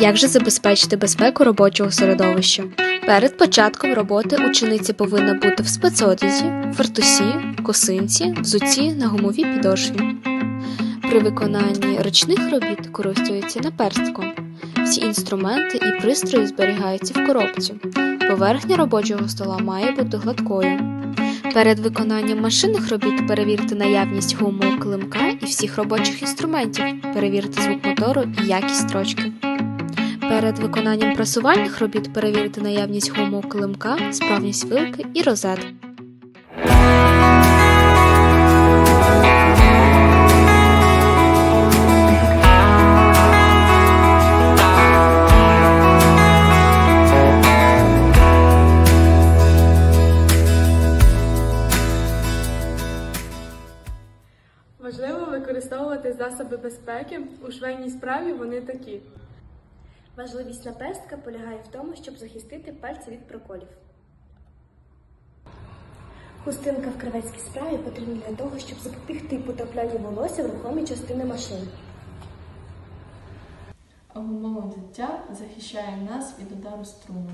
Як же забезпечити безпеку робочого середовища? Перед початком роботи учениця повинна бути в спецодязі, фартусі, косинці, взуті на гумовій підошві. При виконанні ручних робіт користується наперстком. Всі інструменти і пристрої зберігаються в коробці. Поверхня робочого стола має бути гладкою. Перед виконанням машинних робіт перевірте наявність гумового килимка і всіх робочих інструментів, перевірте звук мотору і якість строчки. Перед виконанням прасувальних робіт перевірте наявність гумового килимка, справність вилки і розет. Важливо використовувати засоби безпеки. У швейній справі вони такі. Важливість наперстка полягає в тому, щоб захистити пальці від проколів. Хустинка в кравецькій справі потрібна для того, щоб запобігти потраплянню волосся в рухомі частини машини. А гумове взуття захищає нас від удару струму.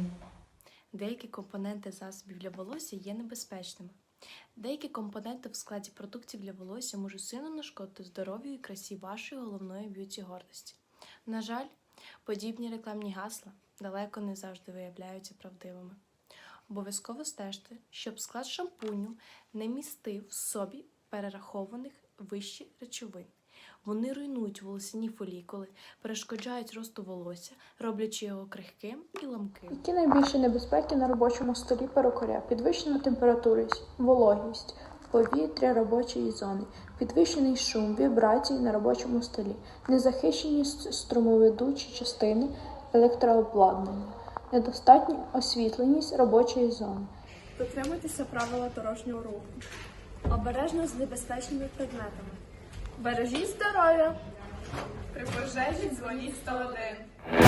Деякі компоненти засобів для волосся є небезпечними. Деякі компоненти в складі продуктів для волосся можуть сильно нашкодити здоров'ю і красі вашої головної б'юті гордості. На жаль, подібні рекламні гасла далеко не завжди виявляються правдивими. Обов'язково стежте, щоб склад шампуню не містив в собі перерахованих вищі речовин. Вони руйнують волосяні фолікули, перешкоджають росту волосся, роблячи його крихким і ламким. Які найбільші небезпеки на робочому столі перукаря? Підвищена температура, вологість, повітря робочої зони, підвищений шум, вібрації на робочому столі, незахищені струмоведучі частини електрообладнання, недостатня освітленість робочої зони. Дотримуйтеся правила дорожнього руху. Обережно з небезпечними предметами. Бережіть здоров'я. При пожежі дзвоніть 101.